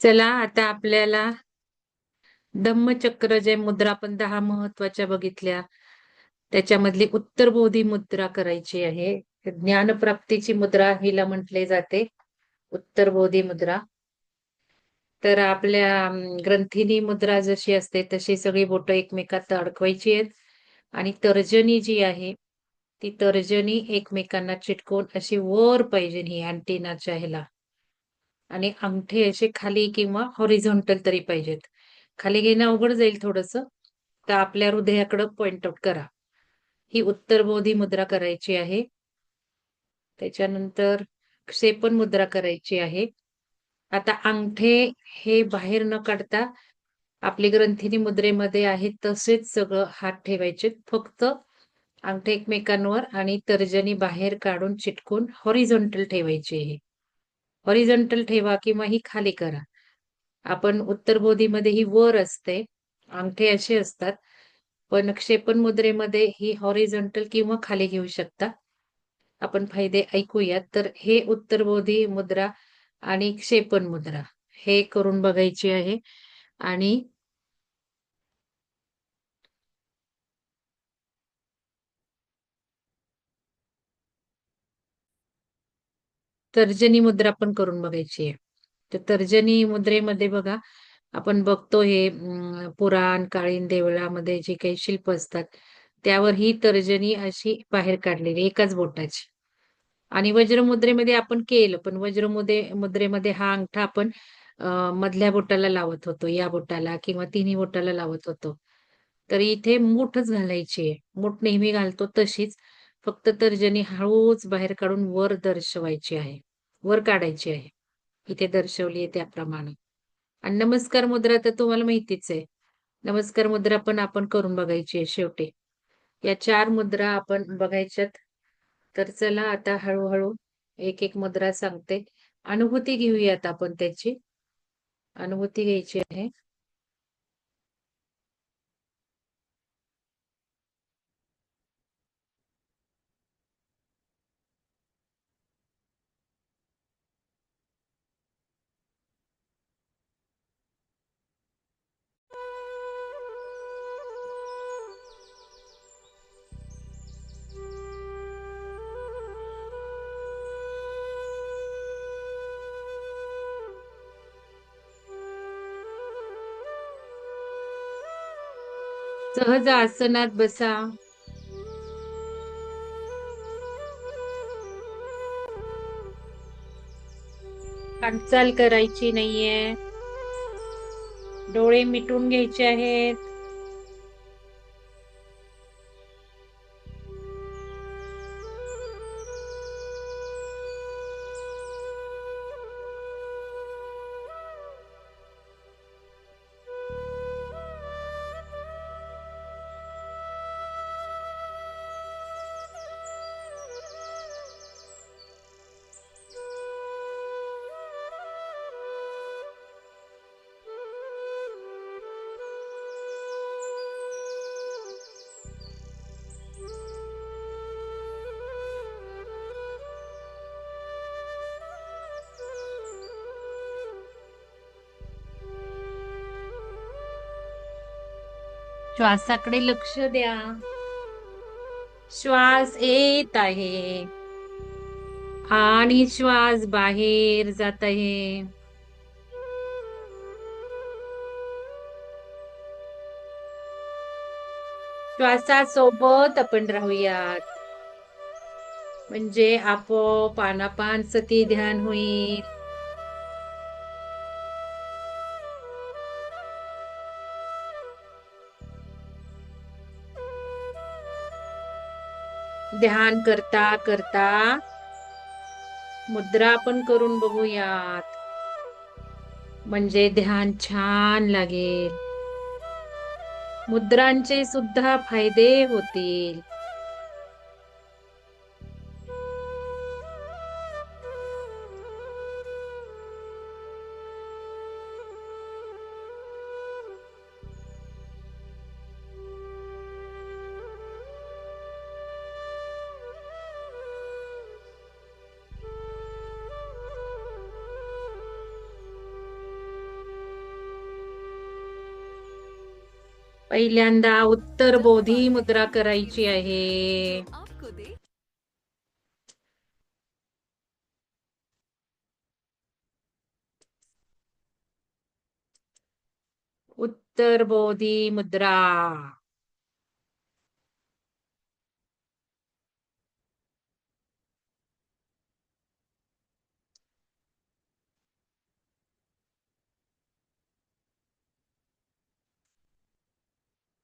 चला आता आपल्याला धम्मचक्र जे मुद्रा आपण दहा महत्त्वाच्या बघितल्या. त्याच्यामधली उत्तरबोधी मुद्रा करायची आहे. ज्ञानप्राप्तीची मुद्रा हिला म्हटले जाते उत्तरबोधी मुद्रा. तर आपल्या ग्रंथिनी मुद्रा जशी असते तशी सगळी बोट एकमेकात अडकवायची आहेत. आणि तर्जनी जी आहे ती तर्जनी एकमेकांना चिटकवून अशी वर पाहिजे ही अँटीनाच्या ह्याला. आणि अंगठे असे खाली किंवा हॉरिझॉन्टल तरी पाहिजेत. खाली घेणं अवघड जाईल थोडस. तर आपल्या हृदयाकडे पॉइंट आउट करा. ही उत्तरबोधी मुद्रा करायची आहे. त्याच्यानंतर क्षेपण मुद्रा करायची आहे. आता अंगठे हे बाहेर न काढता आपली ग्रंथिनी मुद्रेमध्ये आहे तसेच सगळं हात ठेवायचे फक्त अंगठे एकमेकांवर आणि तर्जनी बाहेर काढून चिटकून हॉरिझॉन्टल ठेवायची आहे. हॉरिझॉन्टल ठेवा किंवा ही खाली करा. आपण उत्तर बोधीमध्ये ही वर असते अंगठे असे असतात पण क्षेपण मुद्रेमध्ये ही हॉरिझॉन्टल किंवा खाली घेऊ शकता. आपण फायदे ऐकूयात तर हे उत्तर बोधी मुद्रा आणि क्षेपण मुद्रा हे करून बघायची आहे. आणि तर्जनी मुद्रा पण करून बघायची आहे. तर तर्जनी मुद्रेमध्ये बघा आपण बघतो हे पुराण काळीन देवळामध्ये जे काही शिल्प असतात त्यावर ही तर्जनी अशी बाहेर काढलेली एकाच बोटाची. आणि वज्रमुद्रेमध्ये आपण केलं पण वज्रमुद्रे मुद्रेमध्ये हा अंगठा आपण मधल्या बोटाला लावत होतो या बोटाला किंवा तिन्ही बोटाला लावत होतो. तर इथे मूठच घालायची आहे. मूठ नेहमी घालतो तशीच. फक्त तर्जनी हळूच बाहेर काढून वर दर्शवायची आहे. वर काढायची आहे. इथे दर्शवली आहे त्याप्रमाणे. आणि नमस्कार मुद्रा तर तुम्हाला माहितीच आहे. नमस्कार मुद्रा पण आपण करून बघायची आहे शेवटी. या चार मुद्रा आपण बघायच्यात. तर चला आता हळूहळू एक एक मुद्रा सांगते. अनुभूती घेऊयात आपण त्याची. अनुभूती घ्यायची आहे. सहज आसनात बसा. हालचाल करायची नाहीये. डोळे मिटून घ्यायचे आहेत. श्वासाकडे लक्ष द्या. श्वास येत आहे. आणि श्वास बाहेर जात आहे. श्वासासोबत आपण राहूयात. म्हणजे आपोआप पानापान सती ध्यान होईल. ध्यान करता करता मुद्रा आपण करून बघूयात. म्हणजे ध्यान छान लागेल. मुद्रांचे सुद्धा फायदे होतील. पहिल्यांदा उत्तर बोधी मुद्रा करायची आहे. उत्तर बोधी मुद्रा.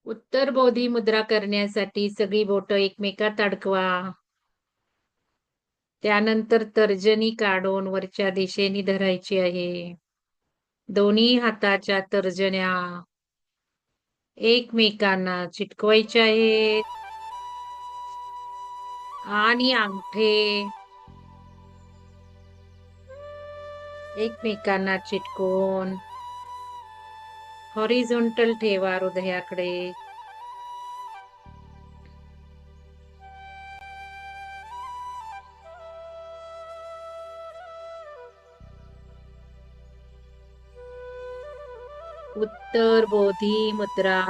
उत्तर बोधी मुद्रा करण्यासाठी सगळी बोट एकमेकात अडकवा. त्यानंतर तर्जनी काढून वरच्या दिशेने धरायची आहे. दोन्ही हाताच्या तर्जन्या एकमेकांना चिटकवायच्या आहेत. आणि अंगठे एकमेकांना चिटकून हॉरिझोंटल ठेवा हृदयाकडे. उत्तर बोधी मुद्रा.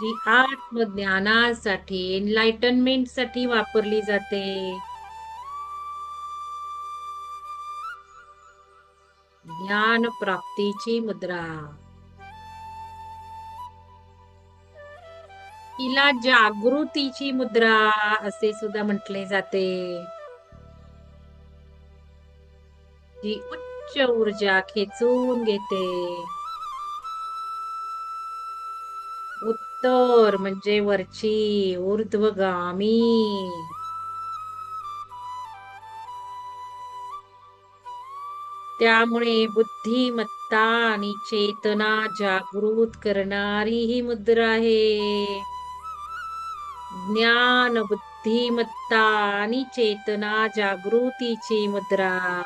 जी आत्मज्ञानासाठी एनलाइटनमेंटसाठी वापरली जाते. ज्ञान प्राप्तीची मुद्रा. हिला जागृतीची मुद्रा असे सुद्धा म्हटले जाते. जी उच्च ऊर्जा खेचून घेते. उत्तर म्हणजे वरची ऊर्ध्वगामी. त्यामुळे बुद्धिमत्ता आणि चेतना जागृत करणारी ही मुद्रा आहे. ज्ञान बुद्धिमत्ता आणि चेतना जागृतीची मुद्रा.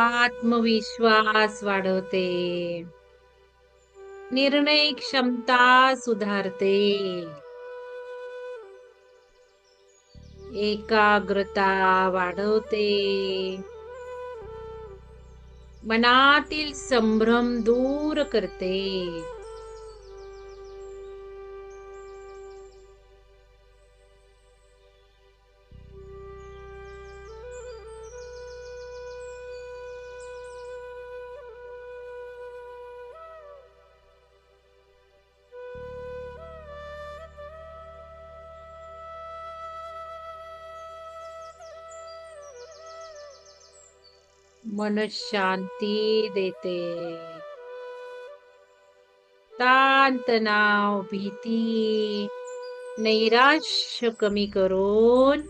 आत्मविश्वास वाढवते. निर्णय क्षमता सुधारते. एकाग्रता वाढवते. मनातील संभ्रम दूर करते. मन शांती देते. ताण तणाव भीती. नैराश्य कमी करून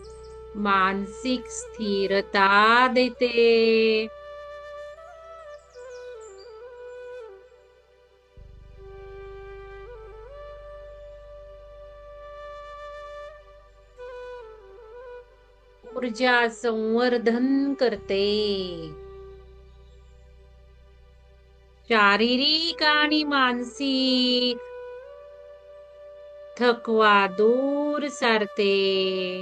मानसिक स्थिरता देते. ऊर्जा संवर्धन करते. शारीरिक आणि मानसिक थकवा दूर सारते.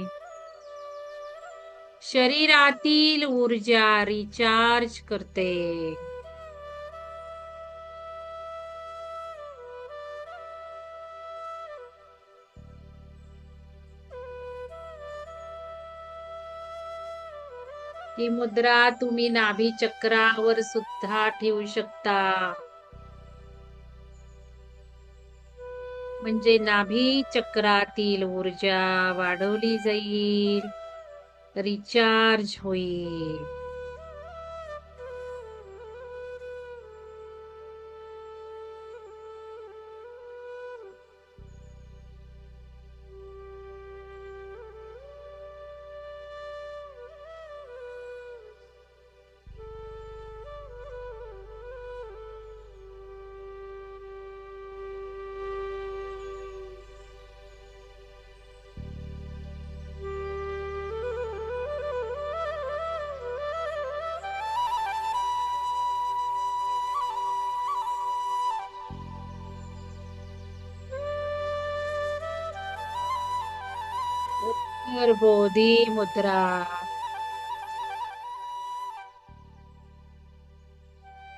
शरीरातील ऊर्जा रिचार्ज करते. ही मुद्रा तुम्ही नाभी चक्रावर सुद्धा ठेवू शकता. म्हणजे नाभी चक्रातील ऊर्जा वाढवली जाईल. रिचार्ज होईल. उत्तर मुद्रा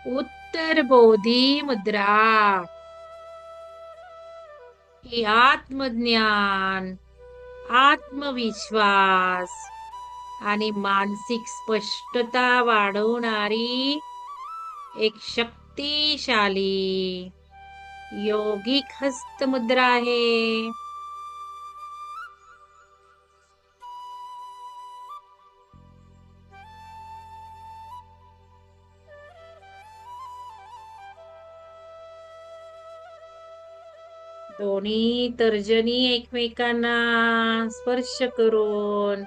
उत्तरबोधी मुद्रा हे आत्मज्ञान आत्मविश्वास आणि मानसिक स्पष्टता वाढवणारी एक शक्तिशाली योगिक हस्तमुद्रा आहे. दोन्ही तर्जनी एकमेकांना स्पर्श करून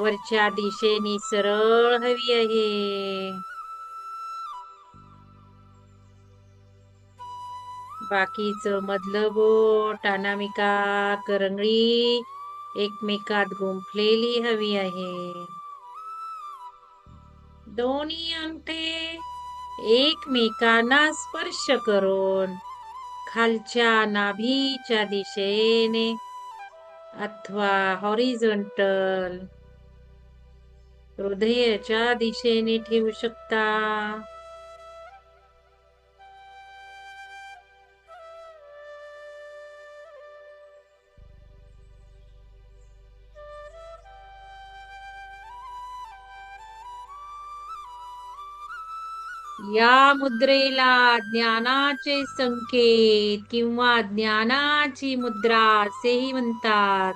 वरच्या दिशेने सरळ हवी आहे. बाकीच मधलं बोट अनामिका करंगळी एकमेकात गुंफलेली हवी आहे. दोन्ही अंगठे एकमेकांना स्पर्श करून खालच्या नाभीच्या दिशेने अथवा हॉरिझॉन्टल हृदयाच्या दिशेने ठेवू शकता. या मुद्रेला ज्ञानाचे संकेत किंवा ज्ञानाची मुद्रा असेही म्हणतात.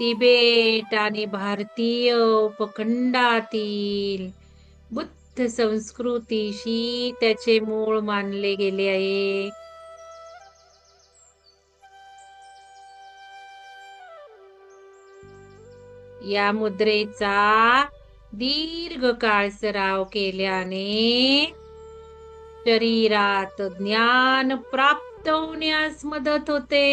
तिबेट आणि भारतीय उपखंडातील बुद्ध संस्कृतीशी त्याचे मूळ मानले गेले आहे. या मुद्रेचा दीर्घकाळ सराव केल्याने शरीरात ज्ञान प्राप्त होण्यास मदत होते.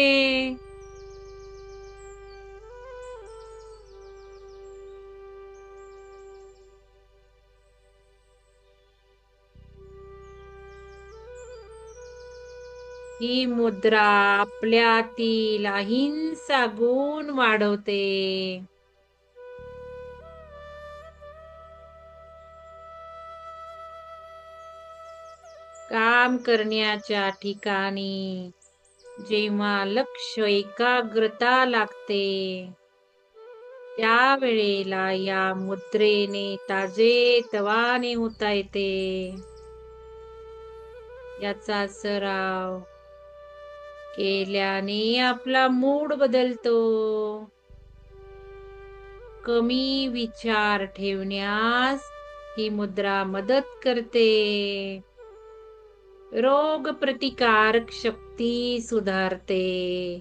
ही मुद्रा आपल्यातील अहिंसा गुण वाढवते. काम करण्याच्या ठिकाणी. जेव्हा लक्ष एकाग्रता लागते त्या वेळेला या मुद्रेने ताजे तवाने होता येते. याचा सराव केल्याने आपला मूड बदलतो. कमी विचार ठेवण्यास ही मुद्रा मदत करते. रोग प्रतिकारक शक्ती सुधारते.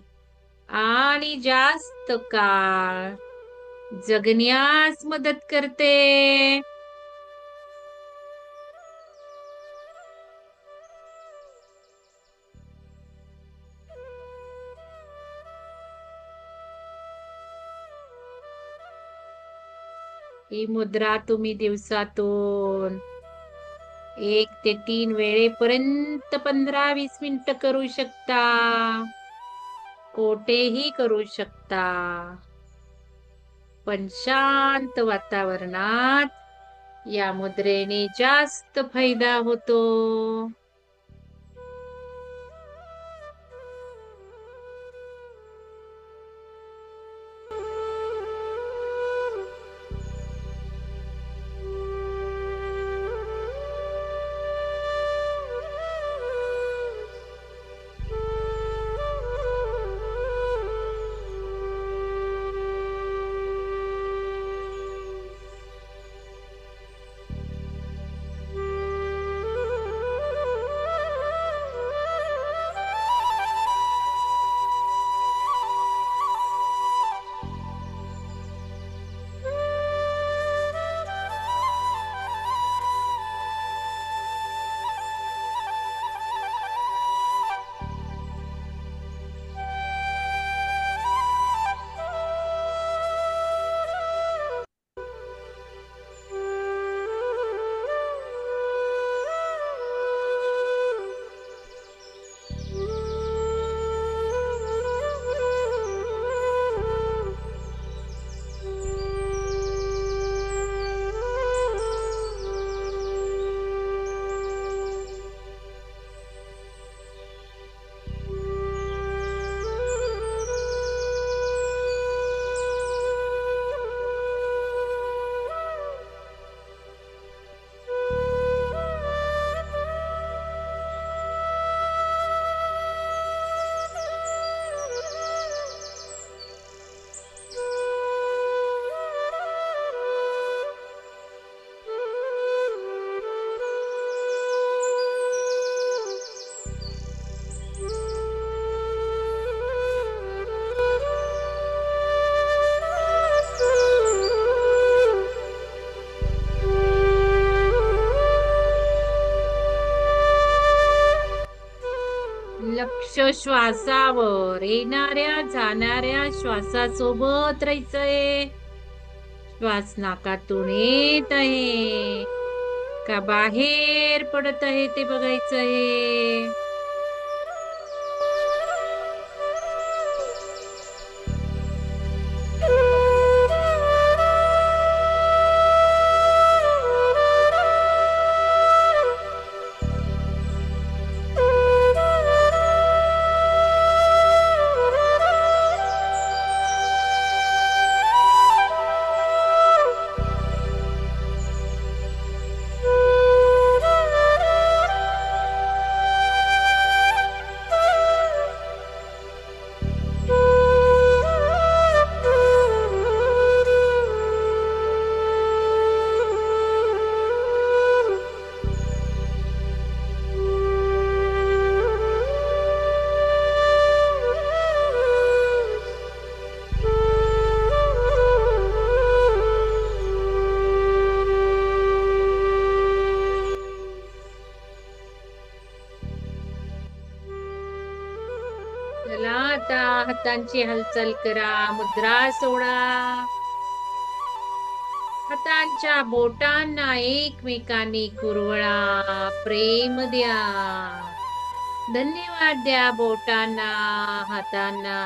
आणि जास्त काळ जगण्यास मदत करते. ही मुद्रा तुम्ही दिवसातून एक ते तीन वेळेपर्यंत पंधरा वीस मिनिट करू शकता. कोठेही करू शकता. पण शांत वातावरणात या मुद्रेने जास्त फायदा होतो. श्वासावर येणाऱ्या जाणाऱ्या श्वासासोबत राहायचंय. श्वास नाकातून येत आहे. का बाहेर पडत आहे ते बघायचंय. हातांची हालचाल करा मुद्रा सोडा. हातांच्या बोटांना एकमेकांनी कुरवळा प्रेम द्या. धन्यवाद द्या बोटांना हातांना.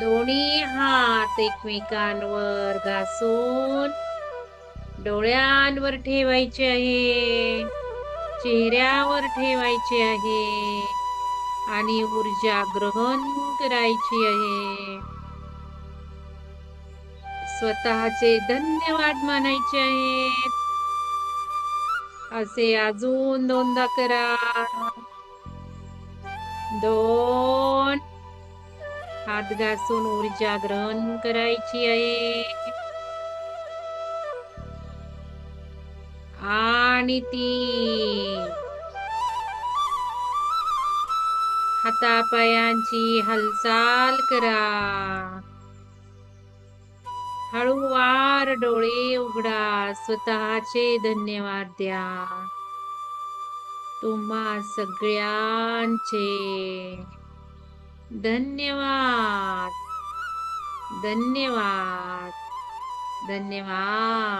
दोन्ही हात एकमेकांवर घासून डोळ्यांवर ठेवायचे आहे चेहऱ्यावर ठेवायचे आहे. आणि ऊर्जा ग्रहण करायची आहे. स्वतःचे धन्यवाद मानायचे आहेत. असे अजून दोनदा करा. दोन. हात घासून ऊर्जा ग्रहण करायची आहे. आणि ती आता पायांची हालचाल करा. हळूवार डोळे उघडा स्वतःचे धन्यवाद द्या. तुम्हा सगळ्यांचे धन्यवाद. धन्यवाद. धन्यवाद.